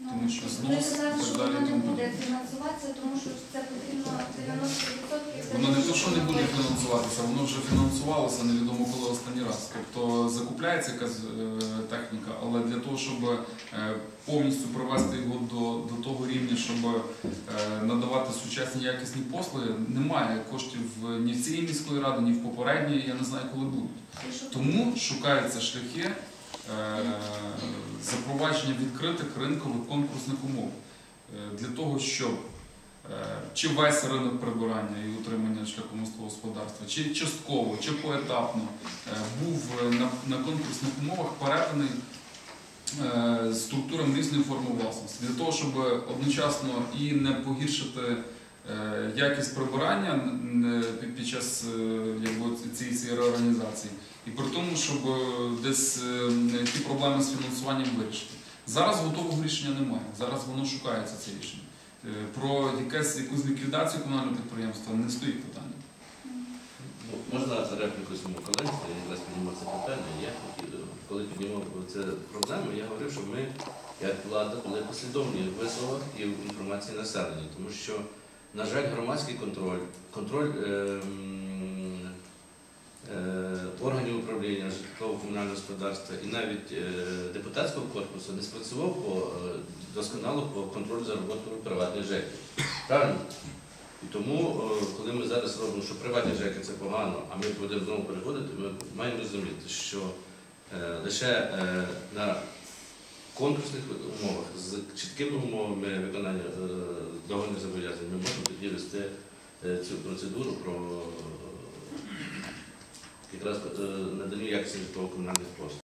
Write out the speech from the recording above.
Ну, Тому що Вони знос казали, що воно не буде фінансуватися, тому що це потрібно 90%. Воно не то, що не буде фінансуватися, воно вже фінансувалося невідомо коли останній раз. Тобто закупляється якась е, техніка, але для того, щоб е, повністю привести його до, до того рівня, щоб е, надавати сучасні якісні послуги, немає коштів ні в цієї міської ради, ні в попередньої, я не знаю, коли будуть. Тому шукаються шляхи запровадження відкритих ринкових конкурсних умов. Е, для того, щоб е, чи весь ринок прибирання і утримання шляхом господарства, чи частково, чи поетапно е, був е, на, конкурсних умовах переданий е, структурам різної форми власності, для того, щоб одночасно і не погіршити е, якість прибирання під- час е, цієї реорганізації, і при тому, щоб е, десь е, ті проблеми з фінансуванням вирішити. Зараз готового рішення немає. Зараз воно шукається це рішення. Е, Про якусь ліквідацію комунального підприємства не стоїть питання. Можна репліку своєму колезі, я якраз піднімав це питання. Я коли піднімав цю проблему, я говорив, що ми, як влада, були послідовні в висновах і в інформації населення, тому що, на жаль, громадський контроль, контроль ем, е, органів управління житлово-комунального господарства і навіть е, депутатського корпусу не спрацював по, е, досконало по контролю за роботою приватних ЖЕКів. Правильно? І тому, коли ми зараз робимо, що приватні ЖЕКи це погано, а ми будемо знову переходити, ми маємо розуміти, що лише на конкурсних умовах з чіткими умовами виконання договірних зобов'язань ми можемо тоді вести е, цю процедуру про е, якраз е, надання якісних житлово-комунальних послуг.